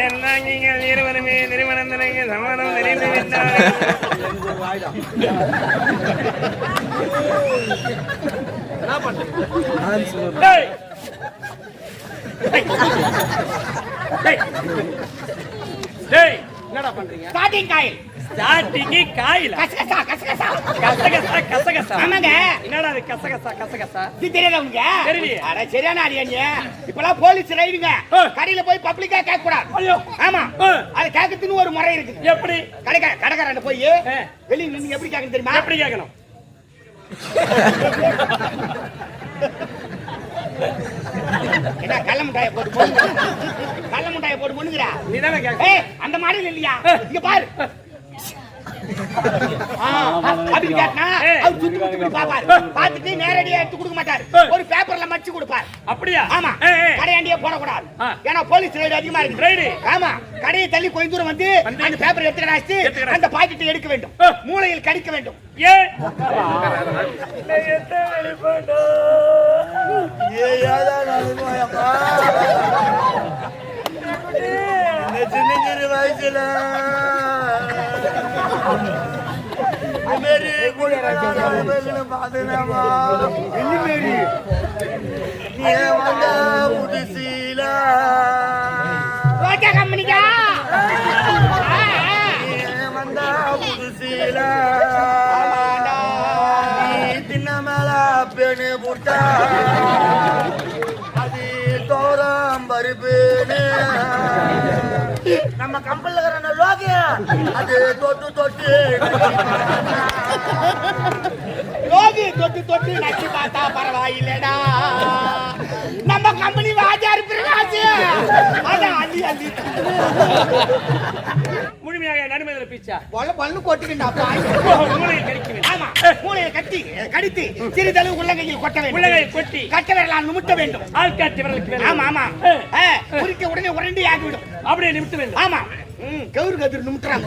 என்ன நீங்கள் இருவருமே நிறுவனம் நினைங்க சமானம் நிறைந்து என்னடா பண்றீங்க? ஸ்டார்டிங் காயில் ஸ்டார்டிங்கு காயில. கசகசா கசகசா கசகசா கசகசா ஆமாங்க. என்னடா அது கசகசா கசகசா இது தெரியாதா உனக்கு தெரியலையே. அட சரியான அடியா நீ. இப்பெல்லாம் போலீஸ் ரைடுங்க. கடையில போய் பப்ளிக்கா கேட்க கூடாது ஐயோ. ஆமா. அது கேட்கறதுன்னு ஒரு முறை இருக்கு எப்படி? கடைக்கார கடைக்காரன் போய். வெளிய நின்னு எப்படி கேட்கணும் தெரியுமா? எப்படி கேட்கணும்? என்ன கள்ள முட்டாய போட்டு போடுங்க கள்ள முட்டாய போட்டு பொண்ணுங்கிறா? நீ தானே கேட்க அந்த மாடல் இல்லையா? இங்க பாரு. அப்படி கேட்டா. அவர் சுத்தி முத்தி இப்படி பாப்பாரு பார்த்துட்டு நேரடியா எடுத்து கொடுக்க மாட்டாரு ஒரு பேப்பர்ல மடிச்சு கொடுப்பாரு அப்படியா ஆமா. கடையாண்டியே போடக்கூடாது. ஏன்னா போலீஸ் ரைடு அதிகமா இருக்கு? ஆமா கடையை தள்ளி கொஞ்ச தூரம் வந்து? அந்த பேப்பர் எடுத்து எடுத்துக்கிறாச்சு. அந்த பாக்கெட்டை எடுக்க வேண்டும். மூளையில் கடிக்க வேண்டும் ஏன்? சின்ன சிறு வயசுல மாரி புதுசீல? கம்பெனிக்கா? வந்த புதுசீல? தின்ன மேல பெண்ணு புட்டா? அது தோரம் பருப்புன்னு. நம்ம கம்பல்ல இருக்கிற அது தொட்டு தொட்டு பார்த்தா பரவாயில்லடா நம்ம கம்பெனி வாஜாரு பிரகாஷ் அதான் அள்ளி அள்ளி முழுமையாக நடுமையில பீச்சா. பொல பல்லு கிடைக்குமே ஆமா மூளையை கட்டி கடித்து சிறிதளவு உள்ளங்கையில் கொட்ட வேண்டும். உள்ளகை கொட்டி. கட்ட விரலால் நிமிட்ட வேண்டும். ஆள்காட்டி விரலுக்கு மேல. ஆமா ஆமா. உரிக்க உடனே உரண்டி ஆகிவிடும். அப்படியே நிமித்த வேண்டும். ஆமா. கவுரு கதிர் நிமிட்டுறாங்க.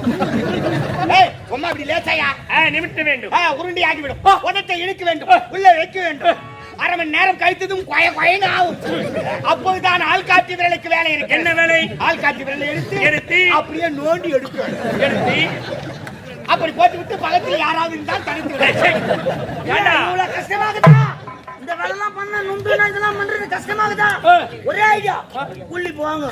சும்மா அப்படி லேசாயா? நிமித்த வேண்டும். உருண்டி ஆகிவிடும். உதட்டை இழுக்க வேண்டும். உள்ள வைக்க வேண்டும். அரை மணி நேரம் கழித்ததும் கொய கொயன்னு ஆகும். அப்போதுதான் ஆள் காட்டி விரலுக்கு வேலை இருக்கு. என்ன வேலை? ஆள் காட்டி விரலை எடுத்து எடுத்து. அப்படியே நோண்டி எடுக்க வேண்டும். எடுத்து. அப்படி போட்டு விட்டு பக்கத்தில் யாராவது இருந்தால் தடுத்து விட கஷ்டமாகுதா? இந்த வேலைலாம் பண்ண நுண்டுனா இதெல்லாம் பண்றது கஷ்டமாகுதா. ஒரே ஐடியா புள்ளி போவாங்க.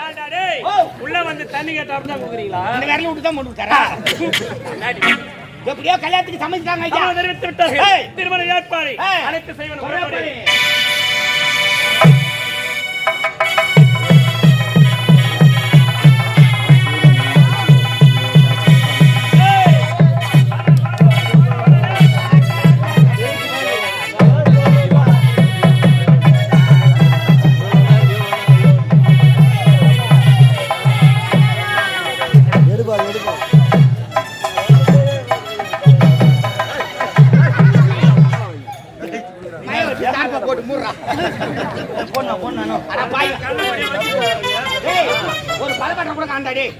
ஏன்டா டேய்? ஓ. உள்ள வந்து தண்ணி கேட்டா தான் குடுக்குறீங்களா? இந்த விரல விட்டு தான் விட்டாரா? எப்படியோ கல்யாணத்துக்கு ஏய். திருமண ஏற்பாடு. அனைத்து செய்வன தார்ப்பா போட்டு கூட காண்டா டேய்.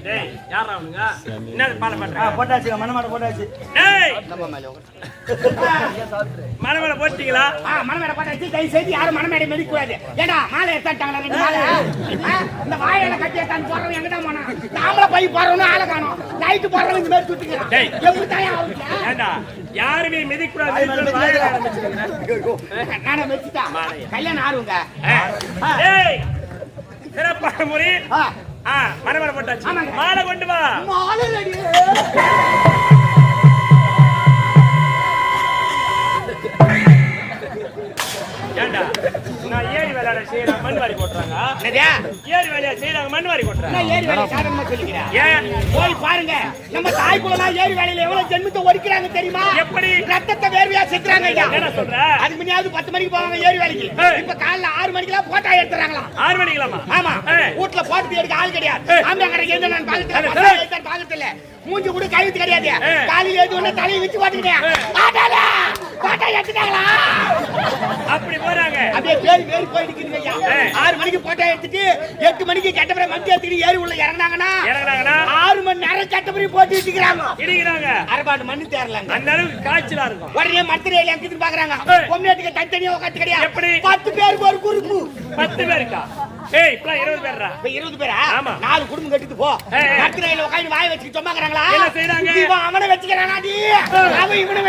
யாரா அவனுங்க என்ன போட்டாச்சு மனமாட போட்டாச்சு டேய் நம்ம மேல. மலை போட்டீங்களா ஆ, மணமேடை போட்டாச்சு. தயவு செய்து யாரும் மணமேடை மிதிக்க கூடாது. ஏண்டா, மாலை எடுத்தாட்டாங்களா ரெண்டு மாலை? இந்த வாயில கட்டி எடுத்தாந்து போடுறவன் எங்கதான் போனான்? நாமள பை போடுறவனும் ஆளை காணோம். நைட்டு போடுறவன் இந்த மாதிரி. டேய். ஏண்டா யாருமே மிதிக்கூடாது நானே மெச்சிட்டேன். கல்யாணம் ஆறுங்க. டேய் சிறப்பான முறை மரமலை போட்டாச்சு. மாலை கொண்டு வா மாலை ரெடி. ஏண்டா விளையாட செய்யறாங்க மண் வாரி போட்டுறாங்க? ஏரி வேலையா செய்யறாங்க மண் வாரி போட்டுறாங்க. என்ன ஏரி வேலை சாதாரணமா சொல்லிக்கிறேன்? ஏன் போய் பாருங்க. நம்ம தாய் குலம்லாம் ஏரி வேலையில எவ்வளவு ஜென்மத்தை ஒடிக்கிறாங்க தெரியுமா? எப்படி? ரத்தத்தை வேர்வையா செத்துறாங்க ஐயா. என்ன சொல்ற? அதுக்கு முன்னாடி பத்து மணிக்கு போவாங்க ஏரி வேலைக்கு. இப்ப காலைல ஆறு மணிக்கெல்லாம் போட்டா எடுத்துறாங்களாம். ஆறு மணிக்கலாமா ஆமா. வீட்டுல போட்டு எடுக்க ஆள் கிடையாது. ஆம்பளை கடைக்கு எந்த நான் பாக்கத்துல பாக்கத்துல மூஞ்சி கூட கழுத்து கிடையாது. காலையில எழுந்து உடனே தலையை வச்சு பாத்துக்கிட்டேன் பாட்டா எடுத்துட்டாங்களா? அப்படி போறாங்க. அப்படியே பேர் பேர் ஆ. ஆறு மணிக்கு போட்டோ எடுத்துட்டு எட்டு மணிக்கு கட்டப்பரை மந்தி எடுத்துட்டு ஏறி உள்ள இறங்குனாங்கன்னா இறங்குனாங்கன்னா ஆறு மணி நேரம் கட்டப்பரி போட்டு வச்சுக்கிறாங்க இடிக்கிறாங்க. அரபாடு மண்ணு தேரலாங்க அந்த அளவுக்கு காய்ச்சலா இருக்கும். உடனே மரத்துல எங்கிட்டு பாக்குறாங்க. ஏய். பொம்மையாட்டுக்கு தனித்தனியா உட்காந்து கிடையாது. எப்படி? பத்து பேருக்கு ஒரு குறுப்பு பத்து பேருக்கா? ஏய் இப்பலாம் இருபது பேர்ரா? இப்ப இருபது பேரா? ஆமா. நாலு குடும்பம் கட்டிட்டு போ. கத்திரையில உட்காந்து வாய் வச்சுட்டு சும்மாக்குறாங்களா? என்ன செய்றாங்க? இவன் அவனை வச்சுக்கிறானாடி அவன் இவனை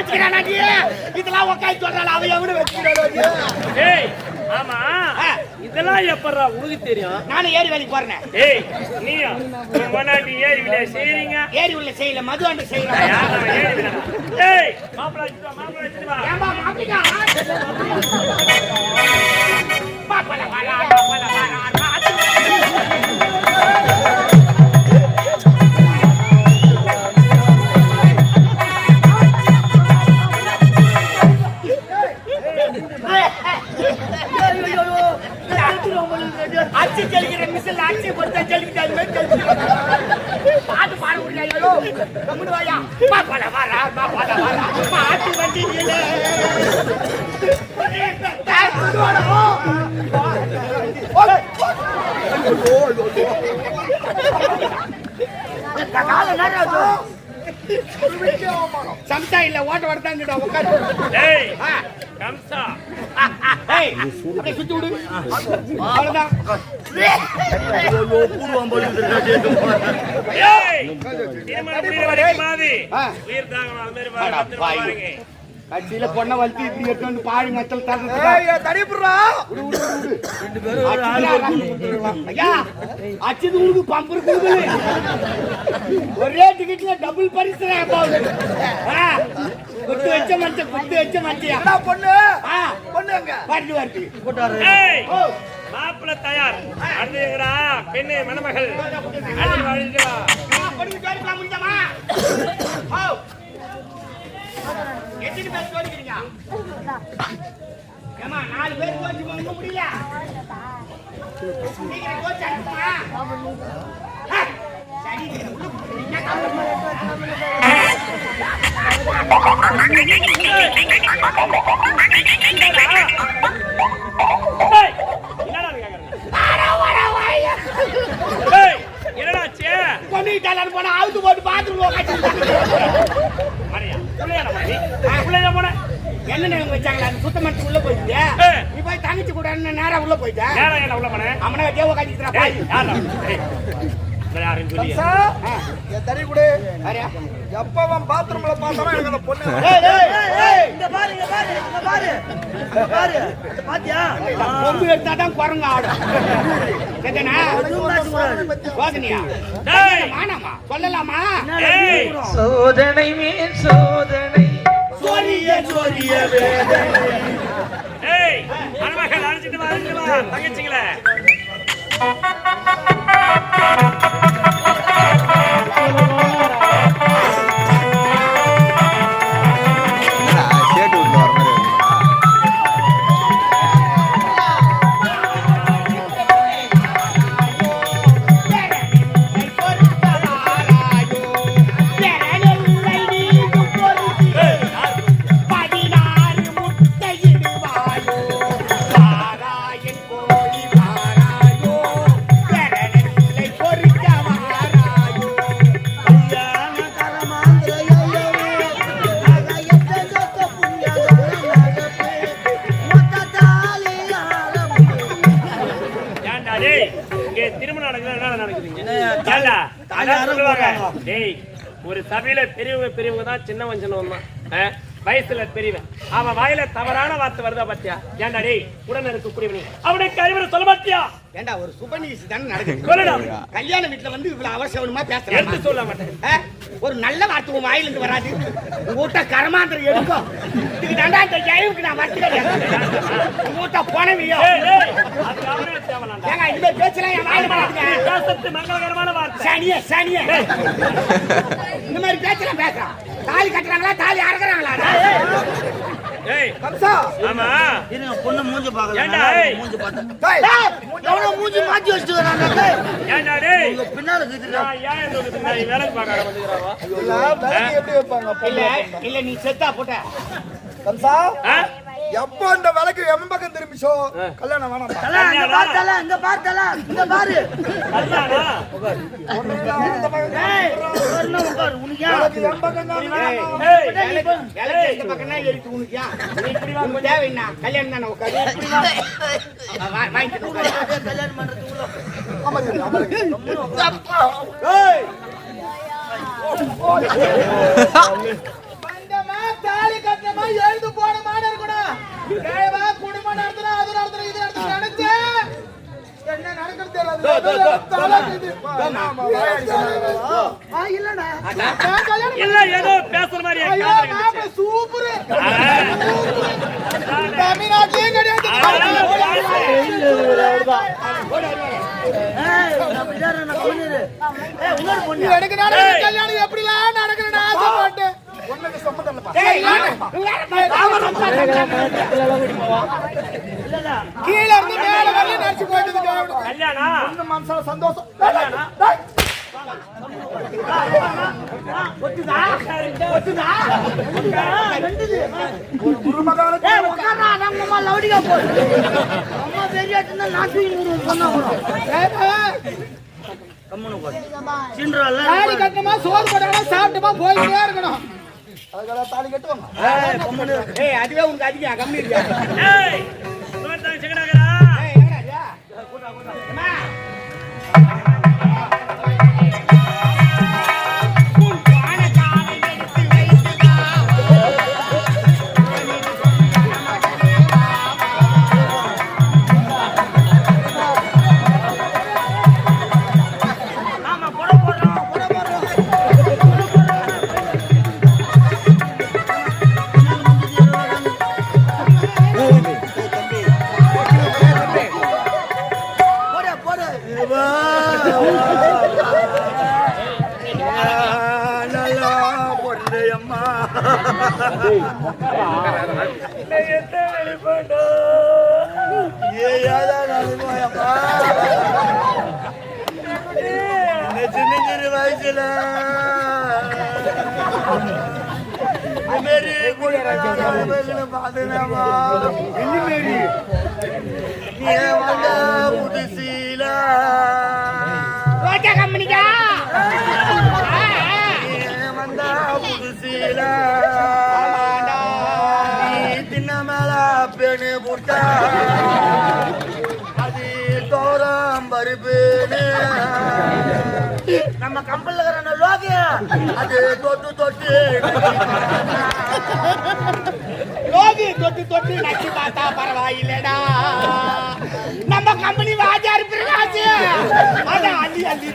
இதெல்லாம் சொல்றாள்? அவன் எவனை வச்சுக்கிறானாடி ஏய் ஆமா. இதெல்லாம் எப்பறா உனக்கு தெரியும்? நானும் ஏரி வேலைக்கு போறேன். ஏய் நீயா முன்னாடி ஏறி விட செய்றீங்க? ஏரி உள்ள செய்யல மது அண்டு விடா ஏய் மாப்பிள மாப்பிள வாடா பாப்பல வாடா மிஷின் அச்சு கொடுத்தா ஜெலிக்கிட்டு அது மாதிரி ஜெலிக்கிட்டு பாட்டு பாட முடியாது கம்முனு வாயா. பாப்பால வாரா பாட்டு வண்டியில. சம்சா இல்ல ஓட்ட வரதாங்கிட்ட ஏய், அப்படியே சுத்தி விடு. அவ்வளவுதான். முடிகிற வரைக்கும் மாதிரி கட்சியில பொண்ணை வளர்த்து இப்படி எடுத்து வந்து தடிப்புறா ஐயா அச்சது உனக்கு பம்பர் கொடுக்குது ஒரே டிக்கெட்ல டபுள் பரிசு குத்து வச்ச மனுஷன் குத்து வச்ச என்ன பொண்ணு? ஆ, பொண்ணு எங்க? வருது வருது ஏய் ஓ, மாப்பிள தயார். அடுத்துங்கடா பெண்ணு மணமகள். அள்ளி வாழிட்டு எத்தனை பேர் ஜோடிக்கிறீங்க? ஏம்மா, நாலு பேர் ஜோடி பார்க்க முடியல சீக்கிரம் ஜோடி அனுப்புமா? சரி, உள்ள போடு. என்ன கவலை? ஏய் என்னடா கேக்குறீங்க ஏய் என்னடா ஆச்சு பொண்ணுகிட்டாலும் போனா அவுத்து போட்டு மரியா புள்ளையா மரி புள்ளையா போன என்ன வச்சாங்களா அந்த சுத்தம் பண்ணி உள்ள போயிட்டு. நீ போய் தங்கச்சி கூட நேரா உள்ள போயிட்ட? யாரா என்ன உள்ள போன? அவனை? சொல்லி என் தடி கொடு. யாரையா எப்ப அவன் பாத்ரூம்ல பார்த்தாலும் எனக்கு அந்த பொண்ணு ஏய், ஏய், ஏய். பாரு பாத்தியா கொம்பு எடுத்தாதான் குரங்கு ஆடும். சரிதானா? சோதனையா? டேய். மானாமா? சொல்லலாமா? ஏய் சோதனை மேல் சோதனை. சொரிய சொரிய ஏய் மணமகள் அழைச்சிட்டு வா அழைச்சிட்டு வா தங்கச்சிங்களே. ஒரு சபையில பெரியவங்க பெரியவங்க தான் சின்னவன் சின்னவன் தான் வயசுல பெரியவன். அவன் வாயில தவறான வார்த்தை வருதா பாத்தியா? ஏன்டா டேய் உடனே இருக்கக்கூடியவனே அவனுக்கு அறிவுரை சொல்ல மாட்டியா ஏண்டா ஒரு சுப நிகழ்ச்சி தானே நடக்குது? கல்யாண வீட்டுல வந்து இவ்வளவு அவசரமா பேசுறாங்க சொல்ல மாட்டேன்? ஒரு நல்ல வார்த்தை உன் வாயிலிருந்து வராது. உங்க வீட்டை கரமாந்திரம் எடுக்கும் இதுக்கு தாண்டா இந்த ஜெயவுக்கு நான் வச்சுக்கிறேன் உங்க வீட்டை போனவியோ. ஏங்க இந்த பேச்செல்லாம் என் வாயில பேசத்து மங்களகரமான வார்த்தை. சனிய சனிய. இந்த மாதிரி பேச்செல்லாம் பேசுறான். தாலி கட்டுறாங்களா தாலி அறக்குறாங்களா கம்சா. ஆமா. இருங்க பொண்ணு மூஞ்சி பார்க்கல ஏண்டா, மூஞ்சி பார்த்தேன் டேய், எவ்வளவு மூஞ்சி மாத்தி வச்சுட்டு வராங்க ஏன்டா டேய். உங்க பின்னால நான் ஏன் இந்த ஒரு சின்ன வேலைக்கு பார்க்க வந்துக்கிறாவா இல்ல இல்ல நீ செத்தா போட்ட. கம்சா? எப்போ அந்த விளக்கு எம் பக்கம் திரும்பிச்சோ கல்யாணம் வேணாம் தல இங்க பாரு தல இங்க பாரு தல இங்க பாரு. கல்யாணம். எழுந்து போனமான்னு இருக்கணும். தேவா, குடும்பம் நடத்தணும், அது நடத்தணும், இது நடத்தணும் நினைச்சேன். என்ன நடக்குது தெரியல. இல்ல ஏதோ பேசுற மாதிரி சூப்பரு. ஆ. தமிழ்நாட்டிலேயும் கிடையாது எனக்கு நடக்கிற. கல்யாணம் எப்படிலாம் நடக்கிறேன்னு ஆசைப்பட்டேன் உனக்கு சம்மதம் இல்லப்பா ஏய், இல்லடா கீழே இருந்து மேல வரல நடிச்சு போயிட்டு கல்யாணம் இந்த மனசுல சந்தோஷம் சோறு போட்டாங்கன்னா சாப்பிட்டுமா போயிட்டே இருக்கணும். அதுக்கெல்லாம் தாலி கட்டுவாங்க. ஏய், அதுவே உனக்கு அதிகம். கம்மி இருக்கியா மேல பெண்ணு அது தோரம் பருப்புன்னு நம்ம கம்பல்ல இருக்கிற லோகி அது தொட்டு தொட்டு லோகி தொட்டு தொட்டு. நச்சு பார்த்தா பரவாயில்லடா. நம்ம கம்பெனி வாஜாரு பிரகாஷ் அதான் அள்ளி அள்ளி.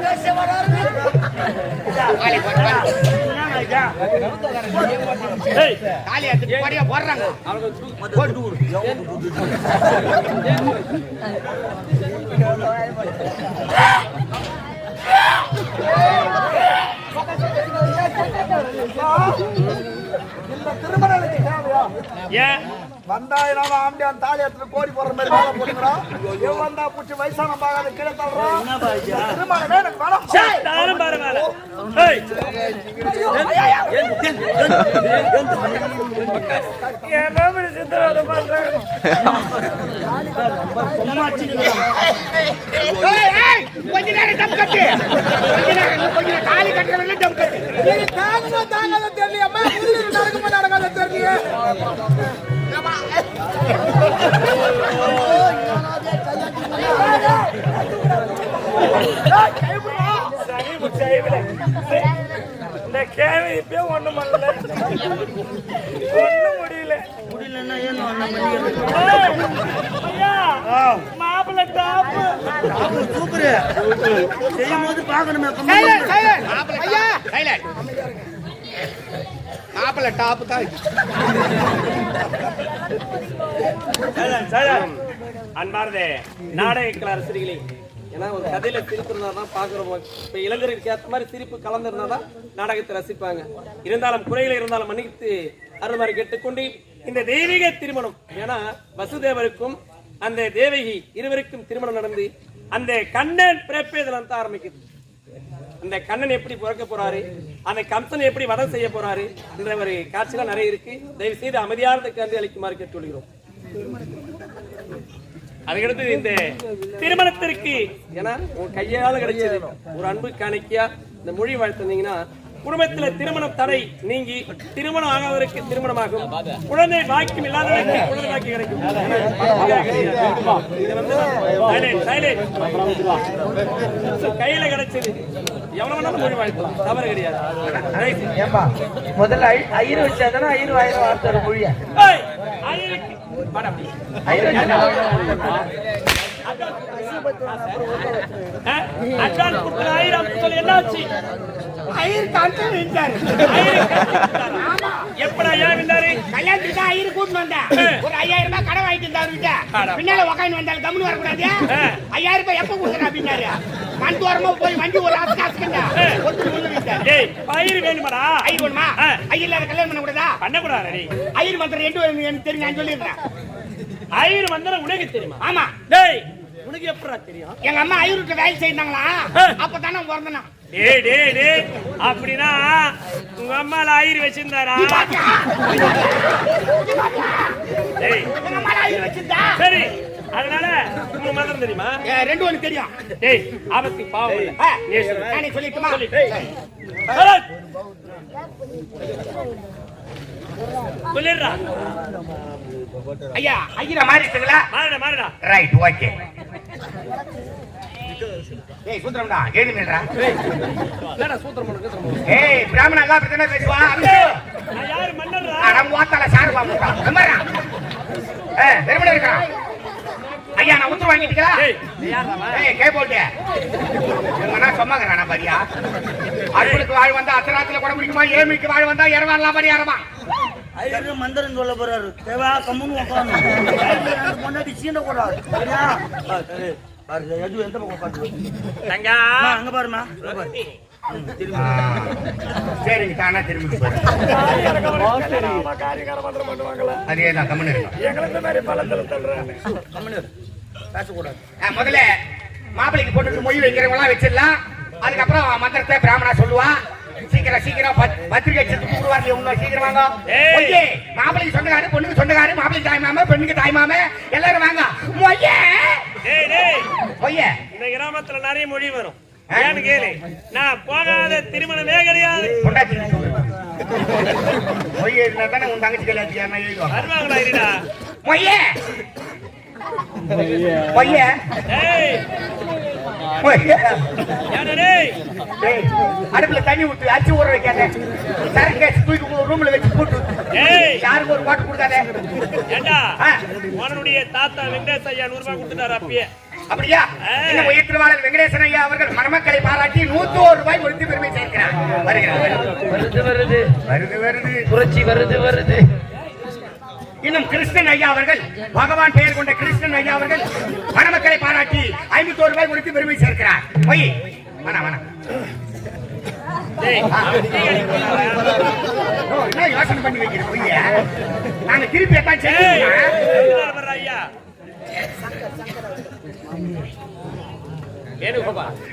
பேச இந்த திருமணத்துக்கு தேவையா? ஏன்? வந்தாயிரம் ஆம்பியான் தாலி எடுத்து கோடி போடுற மாதிரி வேலை போட்டுக்கிறான் இவன் வந்தா புடிச்சு வயசான பாகாத கீழே தள்ளுறான் திருமணமே எனக்கு வேணாம் தாரும் பாரு மேல. ஏய். என் மாமி சித்திரவதை பண்றாங்க ஏய், ஏய், கொஞ்ச நேரம் டம் கட்டு. கொஞ்ச நேரம் இன்னும் கொஞ்ச நேரம் தாலி கட்டுறவங்க டம் கட்டு. நீ தாங்கமா தாங்காத தெரியலையம்மா முதலீடு நடக்குமா நடக்காத தெரியலையே. சரி செய்வல இந்த கேள்வி இப்பயே பண்ணல முடியல முடியலன்னா ஏன் மாப்பிள்ளை டாப்பு. சூப்பரு செய்யும் போது பாக்கணுமே ஐயா மாப்பிள்ள டாப் தான் இது. அன்பார்ந்தே நாடக கலாசிரிகளே ஏன்னா ஒரு கதையில சிரிப்பு இருந்தா தான் பாக்குறோம் இப்ப இளைஞருக்கு ஏற்ற மாதிரி சிரிப்பு கலந்துருந்தா தான் நாடகத்தை ரசிப்பாங்க. இருந்தாலும் குறையில இருந்தாலும் மன்னித்து அருள்மாரி கேட்டுக்கொண்டு இந்த தெய்வீக திருமணம். ஏன்னா வசுதேவருக்கும் அந்த தேவகி இருவருக்கும் திருமணம் நடந்து அந்த கண்ணன் பிறப்பேதுல தான் ஆரம்பிக்குது. அந்த கண்ணன் எப்படி பிறக்க போறாரு? அந்த கம்சன் எப்படி வதம் செய்ய போறாரு? என்ற ஒரு காட்சிகள் நிறைய இருக்கு. தயவு செய்து அமைதியான கருதி அளிக்குமாறு கேட்டுக்கொள்கிறோம். அதுக்கடுத்து இந்த திருமணத்திற்கு ஏன்னா உன் கையால கிடைச்சது. ஒரு அன்பு காணிக்கையா இந்த மொழி வாழ்த்துனீங்கன்னா குடும்பத்துல திருமணம் தடை நீங்கி திருமணம் ஆகாதவருக்கு திருமணமாகும். குழந்தை பாக்கியம் இல்லாதவருக்கு குழந்தை பாக்கியம் கிடைக்கும் கையில கிடைச்சது. எவ்வளவு வேணாலும் மொழி தவறு கிடையாது. முதல்ல ஐயர் வச்சாதானே ஐயர் வாயில வார்த்தை மொழியா? ஐயருக்கு. அட்வான்ஸ் கொடுத்த ஆயிரம் சொல்லி என்னாச்சு ஐயர் காந்து நின்றாரு ஐயரு எப்படா ஏன் விந்தாரு கல்யாணத்துக்கு தான் ஐயர் கூட்டிட்டு வந்தேன் ஒரு ஐயாயிரம் ரூபாய் கடன் வாங்கிட்டு இருந்தாரு அவர்கிட்ட பின்னால உக்காந்து வந்தாலும் கம்முன்னு வரக்கூடாது ஐயாயிரம் ரூபாய் எப்ப கொடுக்குறா அப்படின்னாரு மண் போய் வண்டி ஒரு ஆசை காசுக்கண்டா ஒருத்தர் வேணுமாடா ஐயர் வேணுமா ஐயர் கல்யாணம் பண்ண கூடாதா பண்ணக்கூடாது ஐயர் மந்திரம் ரெண்டு எனக்கு தெரியும் நான் சொல்லிடுறேன் ஐயர் உனக்கு தெரியுமா ஆமா. டேய் உனக்கு எப்படா தெரியும்? எங்க அம்மா ஐயர்கிட்ட வேலை செய்தாங்களா? அப்பதானே பிறந்தனா. டேய் டேய் டேய். அப்படின்னா உங்க அம்மால ஐயர் வச்சிருந்தாரா? டேய். எங்க அம்மா ஐயர் வச்சிருந்தா? சரி. அதனால உங்க மந்திரம் தெரியுமா? ரெண்டு ஒண்ணு தெரியும். டேய் ஆபத்து பாவம் இல்ல. நீ சொல்லு. நானே சொல்லிட்டுமா? சொல்லு. சொல்லு. சொல்லிடுறா. ஐயா ஐயரை மாறிட்டுங்களா? மாறுடா மாறுடா. Right okay. ஏய் சுந்தரம்டா ஏழு மீன்றா என்னடா சூத்திரம் உனக்கு சூத்திரம் ஏய் பிராமணன் எல்லாம் அப்படித்தானே பேசுவா? நான் யாரு மன்னர்ரா? நம்ம வாத்தால சாரு பாமுட்டா நம்பறா ஏ வெறுமனே இருக்கா? ஐயா நான் உத்தரவு வாங்கிட்டீங்களா? ஏய்? ஏய் கே போட்டு பாரியா? வாழ் வந்தா அத்தராத்துல கூட முடிக்குமா ஏழ்மைக்கு வாழ் வந்தா இரவாடலாம் பரியாரமா ஐயரு மந்திரம் சொல்ல போறாரு. தேவா கம்முன்னு உட்காந்து பொண்டாட்டி சீண்ட கூடாது சரியா. பாரு, எது எந்த பக்கம் தங்கா. அங்க பாருமா சரிங்க தானா திரும்பி போறேன் அதேதான் கம்மன் பேசக்கூடாது. ஆ, முதல்ல மாப்பிளைக்கு போட்டு மொழி வைக்கிறவங்களாம் வச்சிடலாம். அதுக்கப்புறம் மந்திரத்தை பிராமணா சொல்லுவா. சீக்கிரம் சீக்கிரம். பத்- பத்திரிக்கை வச்சு கூடுவாங்க உங்க சீக்கிரம் வாங்க. மொய்யே. மாப்பிளைக்கு சொந்தக்காரு பொண்ணுக்கு சொந்தக்காரு மாப்பிளைக்கு தாய் மாமா பெண்ணுக்கு தாய் மாமா எல்லாரும் வாங்க. மொய்யே. டேய் டேய். மொய்யே. இந்த கிராமத்துல நிறைய மொழி வரும். ஏன்னு கேளு. நான் போகாத திருமணமே கிடையாது. மொய்யே இருந்தா தானே உன் தங்கச்சி கல்யாணத்துக்கு மொய்யே. ஏய், அடுப்புல தண்ணி ஊத்து அரிசி ஊற வைக்காத. சரக்கு கேஸ் தூக்கி ரூம்ல வச்சு போட்டு ஏய் யாருக்கும் ஒரு பாட்டு கொடுக்காத. உன்னுடைய தாத்தா வெங்கடேஷ் ஐயா நூறு ரூபாய் கொடுத்துட்டாரு அப்பயே. அப்படியா. இந்த உயிர்த்திருவாளர் வெங்கடேசன் ஐயா அவர்கள் மணமக்களை பாராட்டி நூத்தோரு ரூபாய் கொடுத்து பெருமை சேர்க்கிறார். வருகிறார். வருது வருது. வருது வருது. புரட்சி வருது வருது. இன்னும் கிருஷ்ணன் ஐயா அவர்கள் பகவான் பெயர் கொண்ட கிருஷ்ணன் ஐயா அவர்கள் மணமக்களை பாராட்டி ஐம்பத்தோரு ரூபாய் கொடுத்து பெருமை சேர்க்கிறார். போய். வேணாம் வேணாம் ஓ, என்ன யோசனை பண்ணி வைக்கிறேன் பொய்ய? நாங்க திருப்பி எத்தான் ஏய் செய்யணும் வந்துட்டாரு பாரு ஐயா வேணுகோபால்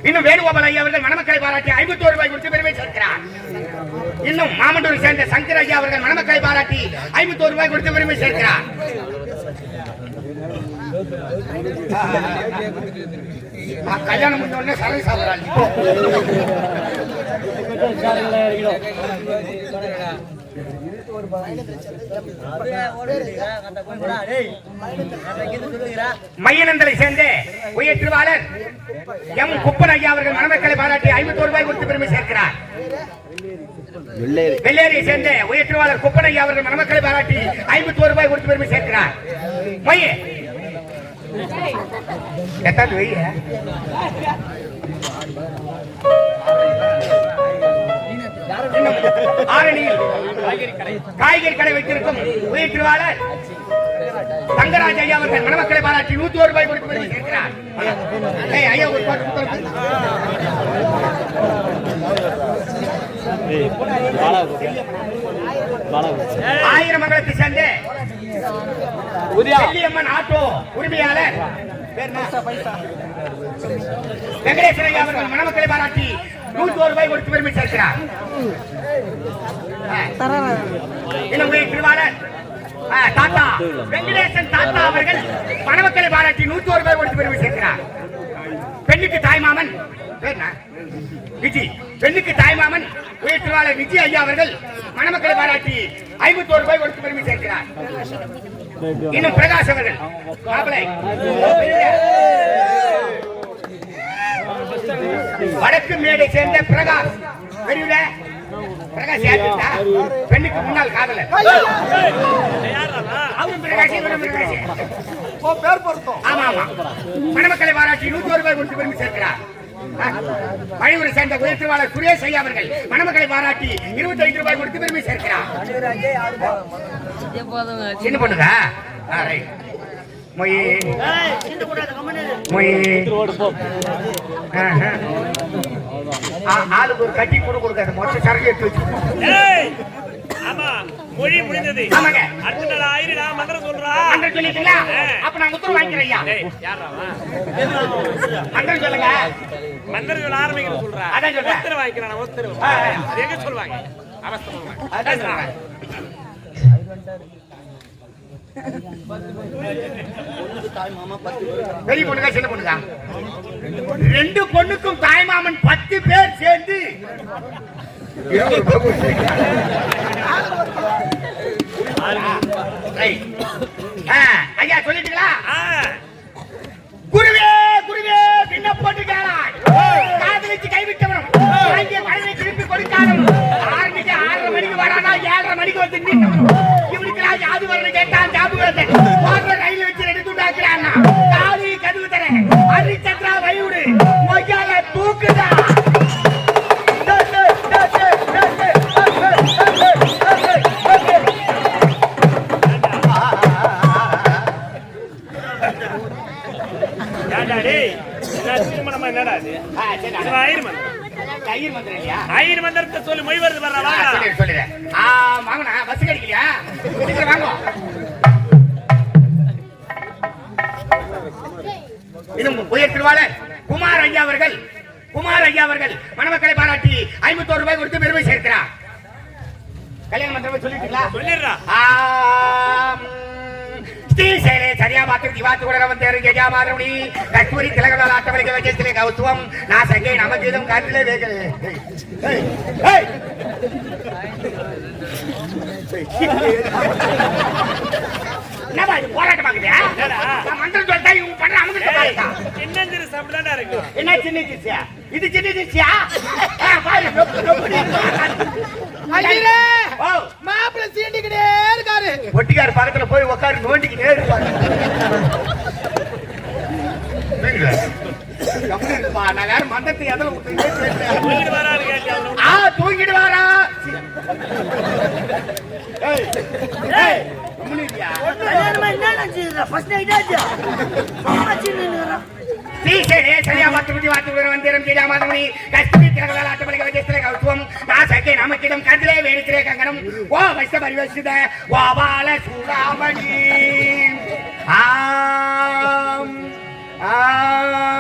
இன்னும் வேணுகோபால் ஐயா அவர்கள் மணமக்களை பாராட்டி ஐம்பத்தோரு ரூபாய் கொடுத்து பெருமை சேர்க்கிறார். இன்னும் மாமண்டூர் சேர்ந்த சங்கர் ஐயா அவர்கள் மணமக்களை பாராட்டி ஐம்பத்தோரு ரூபாய் கொடுத்து பெருமை சேர்க்கிறார். கல்யாணம் முடிஞ்ச உடனே சரகு சாப்பிடறாள் மையனந்தலை சேர்ந்த உயர் திருவாளர் எம் குப்பன் ஐயா அவர்கள் மணமக்களை பாராட்டி ஐம்பத்தோரு ரூபாய் கொடுத்து பெருமை சேர்க்கிறார். வெள்ளேரியை சேர்ந்த உயர் திருவாளர் குப்பன் ஐயா அவர்கள் மணமக்களை பாராட்டி ஐம்பத்தோரு ரூபாய் கொடுத்து பெருமை சேர்க்கிறார். மைய. எத்தாவது வெய்ய? ஆரணியில் காய்கறி கடை வைத்திருக்கும் உயிர் திருவாளர் தங்கராஜ் ஐயா அவர்கள் மணமக்களை பாராட்டி நூத்தி ஒரு ரூபாய் கொடுத்து பெருமை சேர்க்கிறார். ஐயா ஒரு ஆயிரம் மங்களத்தை சேர்ந்து செல்லியம்மன் ஆட்டோ உரிமையாளர். பேர் ஐயா அவர்கள் மணமக்களை பாராட்டி நூத்தி ஒரு ரூபாய் கொடுத்து பெருமை சேர்க்கிறார். இன்னும் உடைய திருவாளர்? ஆ, தாத்தா. வெங்கடேசன் தாத்தா அவர்கள் மணமக்களை பாராட்டி நூத்தி ஒரு ரூபாய் கொடுத்து பெருமை சேர்க்கிறார். பெண்ணுக்கு தாய்மாமன் விஜி. பெண்ணுக்கு தாய்மாமன் உயர் திருவாளர் விஜய் ஐயா அவர்கள் மணமக்களை பாராட்டி ஐம்பத்தோரு ரூபாய் கொடுத்து பெருமை சேர்க்கிறார். இன்னும் பிரகாஷ் அவர்கள். வடக்கு மேடை சேர்ந்த பிரகாஷ். பெரியல பிரகாஷ் யாருடா பெண்ணுக்கு முன்னாள் காதலர் அவரும் பிரகாஷ் இவரும் பிரகாஷ். ஓ பேர் பொருத்தம். ஆமா ஆமா. மணமக்களை பாராட்டி நூத்தி ஒரு ரூபாய் கொடுத்து பெருமை சேர்க்கிறார். மழையூரை சேர்ந்த உயர்த்திவாளர் சுரேஷ் ஐயா அவர்கள் மணமக்களை பாராட்டி இருபத்தி ஐந்து ரூபாய் கொடுத்து பெருமை சேர்க்கிறார். சின்ன பொண்ணுதா? right. மொய். மொய். ஆளுக்கு ஒரு கட்டி கூட கொடுக்காது மொத்த சரக்கு எடுத்து வச்சு. ஏய் ஆமா மொழி முடிந்தது. ஆமாங்க. அடுத்த நாள் நான் மந்திரம் சொல்றா. மந்திரம் சொல்லிட்டீங்களா? அப்ப நான் உத்தரவு வாங்கிக்கிறேன் ஐயா ஏய் யாரா அவன்? மந்திரம் சொல்லுங்க. மந்திரம் சொல்ல ஆரம்பிக்கணும் சொல்றா. அதான் சொல்றேன். ஒருத்தர் வாங்கிக்கிறான். அது எங்க சொல்லுவாங்க? அதான் சொல்றேன். பெரிய பொண்ணுங்க சின்ன பொண்ணுங்க ரெண்டு பொண்ணுக்கும் தாய்மாமன் பத்து பேர் சேர்ந்து. ஆ, ஐயா சொல்லிட்டீங்களா? கல்யாண மந்திரமே சொல்லிட்டீங்களா? சொல்லிடுறா. சரியா மாத்திரு திவாத்து கூட வந்தேரு கஜா மாதவனி கஸ்தூரி திலகதால் ஆட்டவளிக்க வச்சத்திலே கௌத்துவம் நான் சங்கே நமஜீதம் வேகலே. இது போராட்டமாக்குது மந்திரம் சொல்லிட்டா இவங்க பண்ற சாப்பிட்டு இருக்கு. என்ன சின்ன சிசியா இது சின்ன சிசியா பாரு மாப்பிள்ளை சீண்டிக்கிட்டே இருக்காரு. ஒட்டிக்கார் பக்கத்துல போய் உட்காரு நோண்டிக்கிட்டே வேற மந்தத்தை எதில் தூங்கிட்டு வாரா. சரியா மாத்துமதி வாத்துவரம் வந்திரம் கீழா மாதமணி கஸ்தூரி திலகலால் ஆட்டமளிக்க வஜஸ்திலே கௌத்துவம் நாசக்கே நமக்கிடம் கதிலே வேடிக்கிறே கங்கணம் ஓ வைச பரிவசித கோபால சூடாமணி ஆம் ஆம்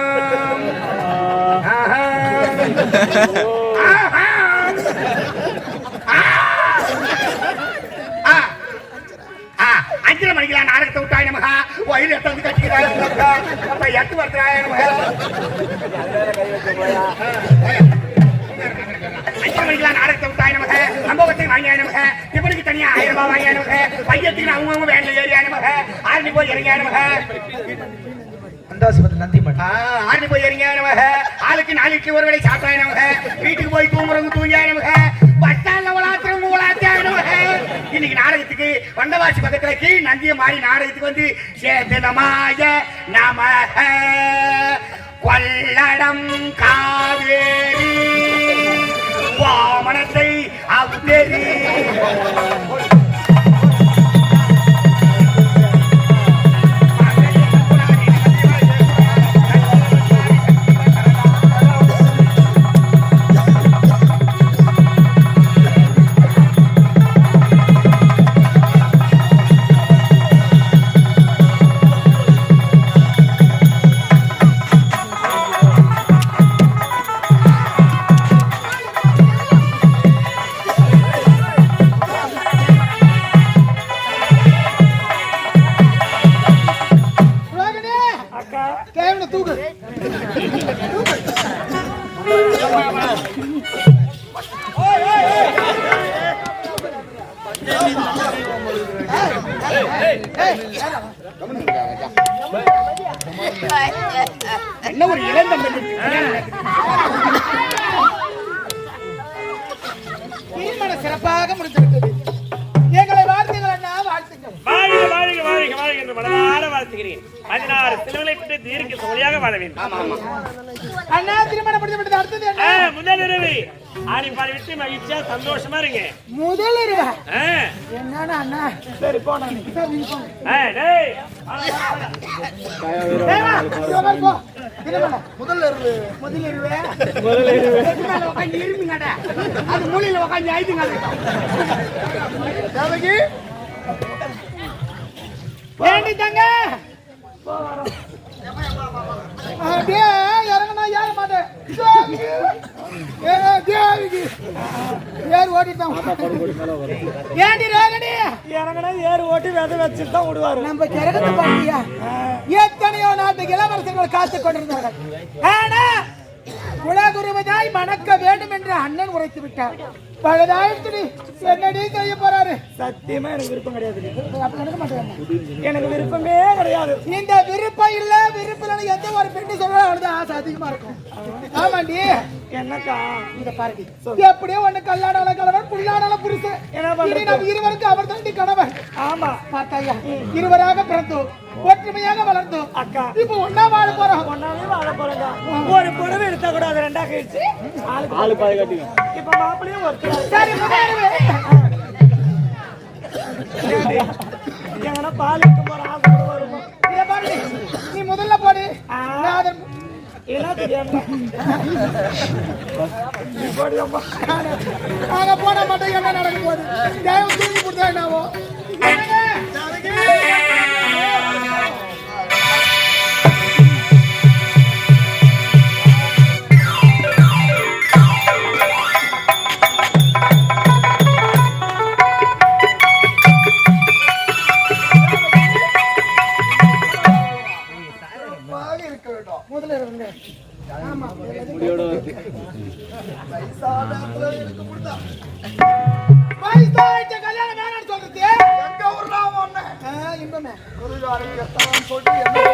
அஞ்சரை மணிக்கெல்லாம் நாடகத்தை விட்டாய் நமகா வயிறு எட்டு கட்டிக்கிறாய் அப்ப எட்டு வருத்தாய் நமகா மணிக்கெல்லாம் நாடகத்தை விட்டாய் நமக. சம்பவத்தை வாங்கியாய் நமக. இவனுக்கு தனியா ஆயிரம் ரூபாய் வாங்கியாய் நமக. பையத்துக்கு அவங்க அவங்க வேன்ல ஏறியாய் நமக. ஆரணி போய் இறங்கியாய் நமக. ஆரணி போய் இறங்கியாய் நமக. ஆளுக்கு நாலு இட்லி ஒரு வேளை சாப்பிட்டாய் நமக. வீட்டுக்கு போய் தூங்குறவங்க தூங்கியாய் நமக. உலாத்தியாய் நமக. இன்னைக்கு நாடகத்துக்கு வண்டவாசி பக்கத்துல கீழ் நந்திய மாறி நாடகத்துக்கு வந்து சேதனமாய நமக. கொள்ளடம் காவேரி. வாமனத்தை அவுதேரி என்ன ஒரு இளந்தம் திருமணம் சிறப்பாக முடிந்திருக்கிறது எங்களை வாழ்த்துங்கள் அண்ணா வாழ்த்துங்கள் வாழ்க வாழ்க வாழ்க வாழ்த்துகிறேன். பதினாறு செலவுகளை பெற்று தீர்க்க சோழியாக வாழ வேண்டும். அண்ணா திருமணம் முடிந்து விட்டது அடுத்தது என்ன? முதல் இரவு. ஆடி பாடி விட்டு மகிழ்ச்சியா சந்தோஷமா இருங்க. முதல் இருவா? என்னன்னா அண்ணா? சரி போனா நீ. டேய். முதல்ல இருவு. முதல் இருவே. மேல உட்கார்ந்து இருமிங்கடா. அது மூலையில உட்கார்ந்து ஐதுங்க தேவகி ஏண்டி தங்க அப்படியே இறங்கினா ஏற மாட்டேன் தேவகி. ஏ, தேவகி. ஏறு ஓட்டிட்டான் ஏண்டி ரேகடி இறங்குனா ஏறு ஓட்டி விதை வச்சுட்டு தான் விடுவாரு நம்ம கிரகத்தை பாத்தியா எத்தனையோ நாட்டு இளவரசர்கள் காத்துக் கொண்டிருந்தார்கள். ஆனா குலகுருவதாய் மணக்க வேண்டும் என்று அண்ணன் உரைத்து விட்டார். பழுதாயிடுச்சு என்னடி செய்ய போறாரு? சத்தியமா எனக்கு விருப்பம் கிடையாது. நடக்க எனக்கு விருப்பமே கிடையாது. இந்த விருப்பம் இல்ல விருப்பம் எந்த ஒரு பெண்ணு அவ்வளவுதான் ஆசை அதிகமா இருக்கும். ஆமாண்டி. என்னக்கா? இத பாருடி. எப்படியோ ஒண்ணு கல்லாடால கணவன் புல்லாடால நம்ம இருவருக்கு அவர் தான் கணவன். ஆமா. பார்த்தாயா? இருவராக பிறந்தோம். ஒற்றுமையாக வளர்ந்தோம். அக்கா. இப்ப ஒன்னா வாழ போறோம். ஒன்னாவே வாழ போறேங்க ஒரு புடவை எடுத்தா கூட அது ரெண்டா கழிச்சு ஆளு பாதி கட்டி இப்ப மாப்பிளையும் ஒருத்தர் சரி முதல்ல எங்கன்னா பால் எடுக்க போற ஆசை கூட வருமா? நீ முதல்ல போடு. நான் அதன் என்ன தெரியாம. நீ போடியம்மா அங்க போன மட்டும் என்ன நடக்க போகுது? தேவம் தூக்கி கொடுத்தா என்னவோ? ஆமா வயசாயிட்ட கல்யாணம் வேணாம்னு சொல்றது எங்க ஊர்ல ஒண்ணு இன்பமே ஒரு சொல்லிட்டு